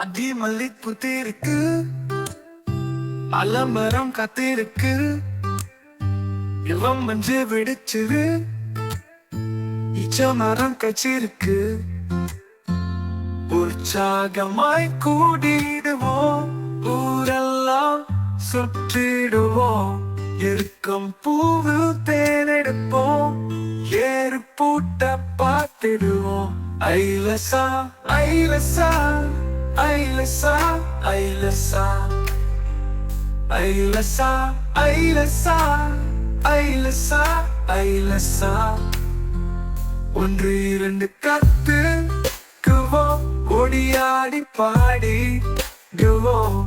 அடி மல்லிப்பூ இருக்கு அலமரம் காத்திருக்கு இளம் மஞ்சு வெடிச்சிரு இச்ச மரம் கச்சிருக்கு. உற்சாகமாய் கூடிடுவோம் ஊரெல்லாம் சுற்றிடுவோம் இருக்கும் பூவு தேனெடுப்போம் ஏறு பூட்ட பார்த்திடுவோம். ஐலசா ஐலசா. ஐலசா ஐலசா ஐலசா ஐலசா ஐலசா ஐலசா ஒன்று இரண்டு கத்து கத்துக்குவோம் ஒடியாடி பாடி டுவோம்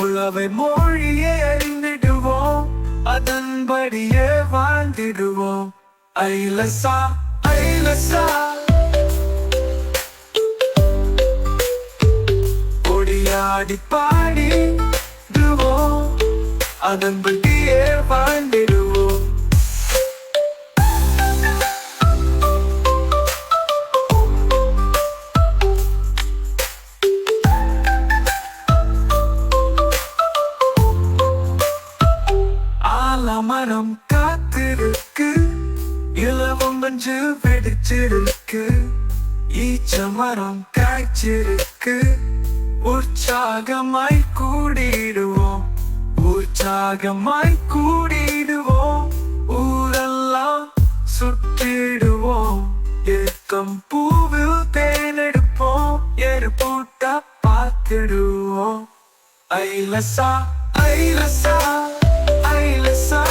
உழவை மொழியை அறிந்திடுவோம் அதன்படியே வாழ்ந்திடுவோம் ஐலசா ஐலசா பாடி பாடி டுவோம் அதன்படியே வாழ்ந்திடுவோம். ஆலமரம் காத்திருக்கு. இலவம் மஞ்சு வெடிச்சிருக்கு. ஈச்ச மரம் காய்ச்சிருக்கு. உற்சாகமாய் கூடிடுவோம். உற்சாகமாய் கூடிடுவோம். ஊரெல்லாம் சுற்றிடுவோம். இருக்கும் பூவில் தேனெடுப்போம். எருப்பூட்ட பார்த்திடுவோம். ஐலசா ஐலசா ஐலசா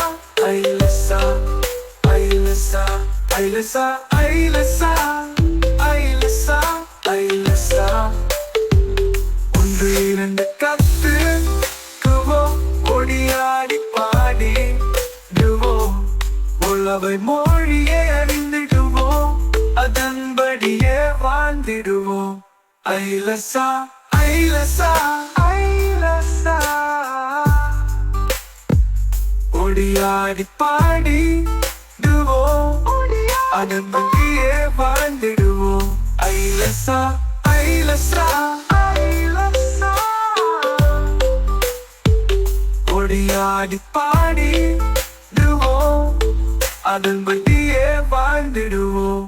ஐலசா ஐலசா ஐலசா ஐலசா. ஒன்று கத்து கத்துக்குவோம் ஒடியாடி பாடி டுவோம் உழவை மொழியை அறிந்திடுவோம் அதன்படியே வாழ்ந்திடுவோம். ஐலசா ஐலசா ஐலசா. ஒடியாடி பாடி டுவோம் அதன்படியே வாழ்ந்திடுவோம். ஐலசா ஒடியாடி பாடி டுவோம் அதன்படியே வாழ்ந்திடுவோம்.